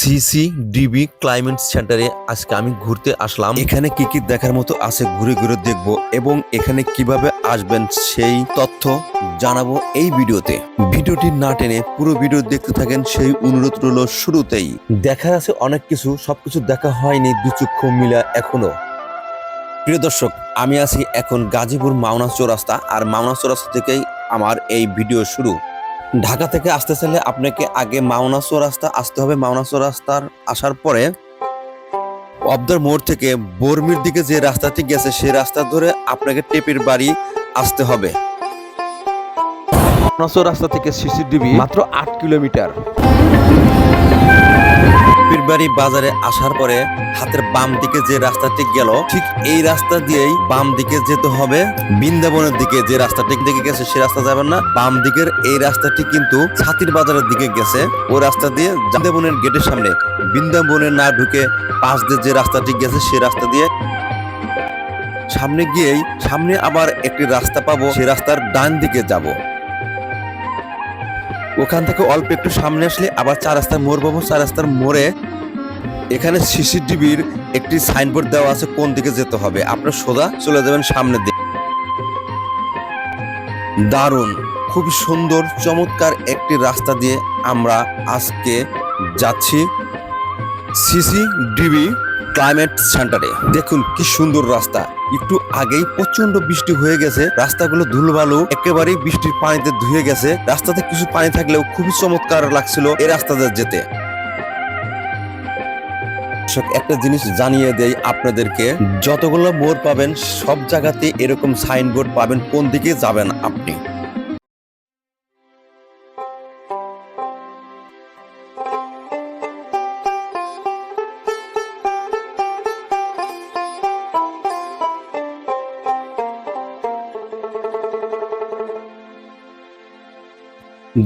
CC DB climate সেন্টারে আজকে আমি ঘুরতে আসলাম। এখানে কি কি দেখার মতো আছে ঘুরে ঘুরে দেখব এবং এখানে কীভাবে আসবেন সেই তথ্য জানাব এই ভিডিওতে। ভিডিওটি না টেনে পুরো ভিডিও দেখতে থাকেন সেই অনুরোধ রইল শুরুতেই। দেখার আছে অনেক কিছু, সবকিছু দেখা হয়নি দুচক্ষু মিলা এখনও। প্রিয় দর্শক, আমি আছি এখন গাজীপুর মাওনা চৌরাস্তা, আর মাওনা চৌরাস্তা থেকেই আমার এই ভিডিও শুরু। ঢাকা থেকে আসতে চাইলে আপনাকে আগে মাওনাসো রাস্তা আসতে হবে। মাওনাসো রাস্তার আসার পরে অবদার মোড় থেকে বর্মির দিকে যে রাস্তাটি গেছে, সেই রাস্তা ধরে আপনাকে টেপির বাড়ি আসতে হবে। মাওনাসো রাস্তা থেকে সিসিডিবি মাত্র আট কিলোমিটার। টেপির বাড়ি বাজারে আসার পরে হাতের বাম দিকে যে রাস্তাটি গেল, ঠিক এই রাস্তা দিয়েই বাম দিকে যেতে হবে। বৃন্দাবনের দিকে যে রাস্তাটি দিকে গেছে সেই রাস্তা যাবেন না। বাম দিকের এই রাস্তাটি কিন্তু ছাতির বাজারের দিকে গেছে। ওই রাস্তা দিয়ে বৃন্দাবনের গেটের সামনে, বৃন্দাবনে না ঢুকে পাশ দিয়ে যে রাস্তাটি গেছে, সে রাস্তা দিয়ে সামনে গিয়েই সামনে আবার একটি রাস্তা পাবো। সেই রাস্তার ডান দিকে যাব। ওখান থেকে অল্প একটু সামনে আসলে আবার চার রাস্তার মোড় পাবো। চার রাস্তার মোড়ে এখানে সিসিটিভির একটি সাইনবোর্ড দেওয়া আছে, কোন দিকে যেতে হবে। আপনার সোজা চলে যাবেন সামনের দিকে। দারুণ খুব সুন্দর, চমৎকার একটি রাস্তা দিয়ে আমরা আজকে যাচ্ছি। সিসিডিবি ক্লাইমেট সেন্টারে। দেখুন কি সুন্দর রাস্তা। একটু আগেই প্রচণ্ড বৃষ্টি হয়ে গেছে। রাস্তাগুলো ধুলবালু, একেবারেই বৃষ্টির পানিতে ধুয়ে গেছে। রাস্তাতে কিছু পানি থাকলেও খুবই চমৎকার লাগছিল এই রাস্তাতে যেতে। একটা জিনিস জানিয়ে দেই আপনাদেরকে। যতগুলো মোড় পাবেন, সব জায়গাতে এরকম সাইনবোর্ড পাবেন, কোন দিকে যাবেন আপনি।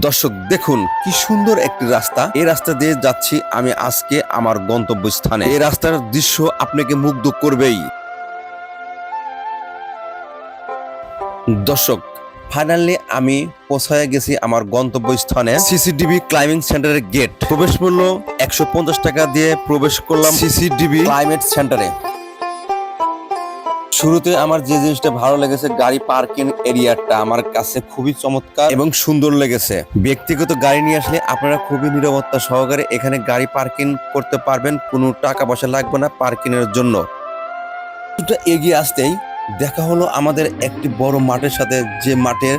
দর্শক, দেখুন কি সুন্দর একটি রাস্তা। এই রাস্তা দিয়ে যাচ্ছি আমি আজকে আমার গন্তব্যস্থানে। এই রাস্তার দৃশ্য আপনাকে মুগ্ধ করবেই। দর্শক ফাইনালি আমি পৌঁছায় গেছি আমার গন্তব্যস্থানে সিসিডিবি ক্লাইম্বিং সেন্টারের গেট প্রবেশ মূল্য একশো পঞ্চাশ টাকা দিয়ে প্রবেশ করলাম সিসিডিবি ক্লাইমেট সেন্টারে শুরুতে আমার যে জিনিসটা ভালো লেগেছে, গাড়ি পার্কিং এরিয়াটা আমার কাছে খুবই চমৎকার এবং সুন্দর লেগেছে। ব্যক্তিগত গাড়ি নিয়ে আসলে আপনারা খুবই নিরাপত্তা সহকারে এখানে গাড়ি পার্কিং করতে পারবেন, কোনো টাকা পয়সা লাগবে না পার্কিং এর জন্য এগিয়ে আসতেই দেখা হলো আমাদের একটি বড় মাঠের সাথে, যে মাঠের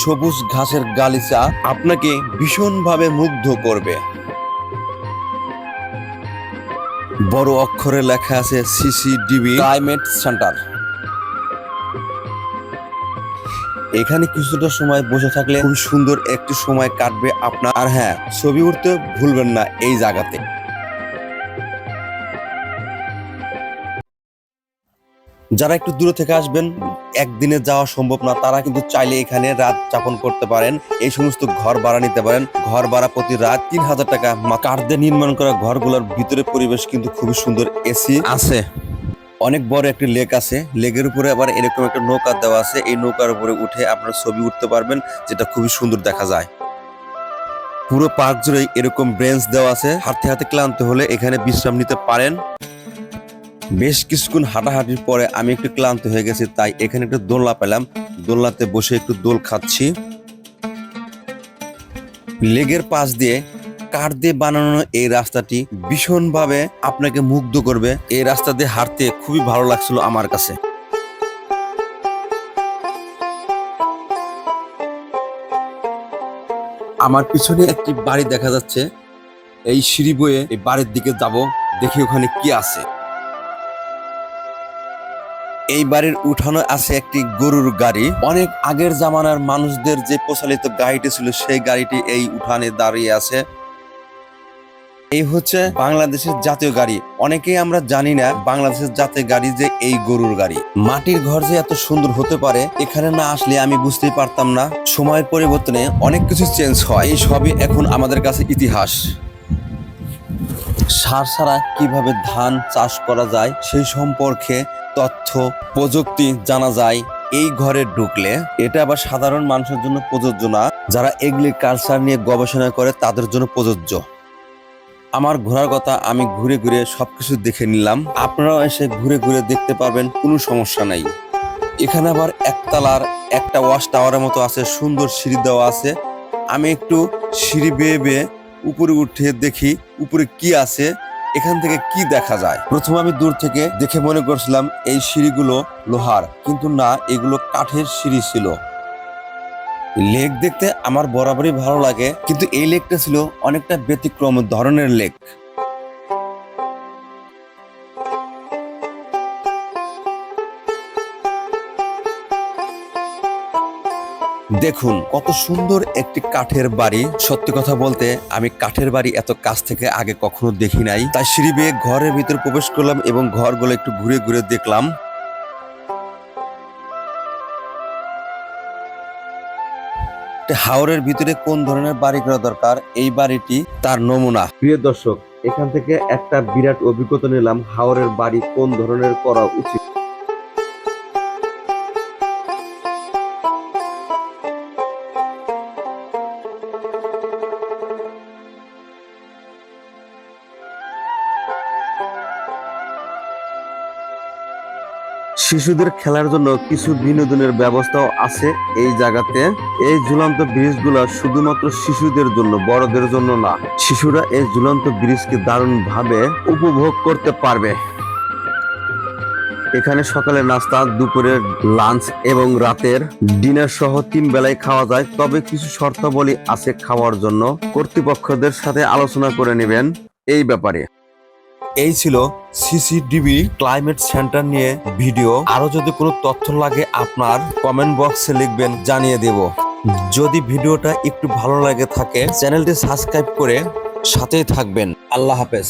সবুজ ঘাসের গালিচা আপনাকে ভীষণভাবে মুগ্ধ করবে। বড় অক্ষরে লেখা আছে সিসিডিবি ক্লাইমেট সেন্টার। এখানে কিছুটা সময় বসে থাকলে খুব সুন্দর একটি সময় কাটবে আপনার। আর হ্যাঁ ছবি উঠতে ভুলবেন না এই জায়গাতে। যারা একটু দূরে থেকে আসবেন, একদিনে যাওয়া সম্ভব না। তারা কিন্তু চাইলে এখানে রাত যাপন করতে পারেন। এই সমস্ত ঘর ভাড়া নিতে পারেন। ঘর ভাড়া প্রতি রাত তিন হাজার টাকা। কাঠ দিয়ে নির্মাণ করা ঘরগুলোর ভিতরে পরিবেশ কিন্তু খুবই সুন্দর। এসি আছে। অনেক বড় একটি লেক আছে। লেকের উপরে আবার এরকম একটা নৌকা দেওয়া আছে। এই নৌকার উপরে উঠে আপনারা ছবি উঠতে পারবেন যেটা খুবই সুন্দর দেখা যায়। পুরো পার্ক জুড়ে এরকম ব্রেঞ্চ দেওয়া আছে। হাঁটতে হাতে ক্লান্ত হলে এখানে বিশ্রাম নিতে পারেন। বেশ কিছুক্ষণ হাঁটাহাঁটির পরে আমি একটু ক্লান্ত হয়ে গেছি, তাই এখানে একটু দোলনা পেলাম। দোলনাতে বসে একটু দোল খাচ্ছি। লেগের পাশ দিয়ে কাঠ দিয়ে বানানো এই রাস্তাটি ভীষণভাবে আপনাকে মুগ্ধ করবে। এই রাস্তা দিয়ে হাঁটতে খুবই ভালো লাগছিল আমার কাছে। আমার পিছনে একটি বাড়ি দেখা যাচ্ছে। এই সিঁড়ি বয়ে এই বাড়ির দিকে যাব, দেখি ওখানে কি আছে। এই বাড়ির উঠানো আছে একটি গরুর গাড়ি। অনেক আগের জামানার মানুষদের যে প্রচলিত গাড়িটি ছিল, সেই গাড়িটি এই উঠানে দাঁড়িয়ে আছে। এই হচ্ছে বাংলাদেশের জাতীয় গাড়ি। অনেকেই আমরা জানি না বাংলাদেশের জাতীয় গাড়ি যে এই গরুর গাড়ি। মাটির ঘর যে এত সুন্দর হতে পারে, এখানে না আসলে আমি বুঝতেই পারতাম না। সময়ের পরিবর্তনে অনেক কিছু চেঞ্জ হয়। এই সবই এখন আমাদের কাছে ইতিহাস। সার ছাড়া কীভাবে ধান চাষ করা যায়, সেই সম্পর্কে তথ্য, প্রযুক্তি জানা যায়। এই ঘরে ঢুকলে এটা আবার সাধারণ মানুষের জন্য প্রযোজ্য না। যারা এগ্রিকালচার নিয়ে গবেষণা করে, তাদের জন্য প্রযোজ্য। আমার ঘোরার কথা আমি ঘুরে ঘুরে সবকিছু দেখে নিলাম। আপনারাও এসে ঘুরে ঘুরে দেখতে পারবেন, কোনো সমস্যা নাই। এখানে আবার একতলার একটা ওয়াশ টাওয়ারের মতো আছে, সুন্দর সিঁড়ি দেওয়া আছে। আমি একটু সিঁড়ি বেয়ে বেয়ে উপরে উঠে দেখি উপরে কি আছে, এখান থেকে কি দেখা যায়। প্রথমে আমি দূর থেকে দেখে মনে করছিলাম এই সিঁড়িগুলো লোহার, কিন্তু না, এগুলো কাঠের সিঁড়ি ছিল। লেক দেখতে আমার বরাবরই ভালো লাগে, কিন্তু এই লেকটা ছিল অনেকটা ব্যতিক্রম ধরনের লেক। দেখুন, কত সুন্দর একটি কাঠের বাড়ি। সত্যি কথা বলতে, আমি কাঠের বাড়ি এত কাছ থেকে আগে কখনো দেখি নাই। তাই সিঁড়ি বেয়ে ঘরের ভিতরে প্রবেশ করলাম এবং ঘরগুলো একটু ঘুরে ঘুরে দেখলাম। হাওরের ভিতরে কোন ধরনের বাড়ি করা দরকার? এই বাড়িটি তার নমুনা। প্রিয় দর্শক, এখান থেকে একটা বিরাট অভিজ্ঞতা নিলাম হাওরের বাড়ি কোন ধরনের করা উচিত। শিশুদের খেলার জন্য কিছু বিনোদনের ব্যবস্থাও আছে এই জায়গাতে। এই ঝুলন্ত ব্রিজগুলো শুধুমাত্র শিশুদের জন্য, বড়দের জন্য না। শিশুরা এই ঝুলন্ত ব্রিজকে দারুণ ভাবে উপভোগ করতে পারবে। এখানে সকালে নাস্তা, দুপুরের লাঞ্চ এবং রাতের ডিনার সহ তিন বেলায় খাওয়া যায়। তবে কিছু শর্তাবলী আছে খাওয়ার জন্য। কর্তৃপক্ষদের সাথে আলোচনা করে নেবেন এই ব্যাপারে। এই ছিল সিসিডিবি ক্লাইমেট সেন্টার নিয়ে ভিডিও। আরও যদি কোনো তথ্য লাগে আপনার কমেন্ট বক্সে লিখবেন, জানিয়ে দেব। যদি ভিডিওটা একটু ভালো লাগে থাকে, চ্যানেলটি সাবস্ক্রাইব করে সাথেই থাকবেন। আল্লাহ হাফেজ।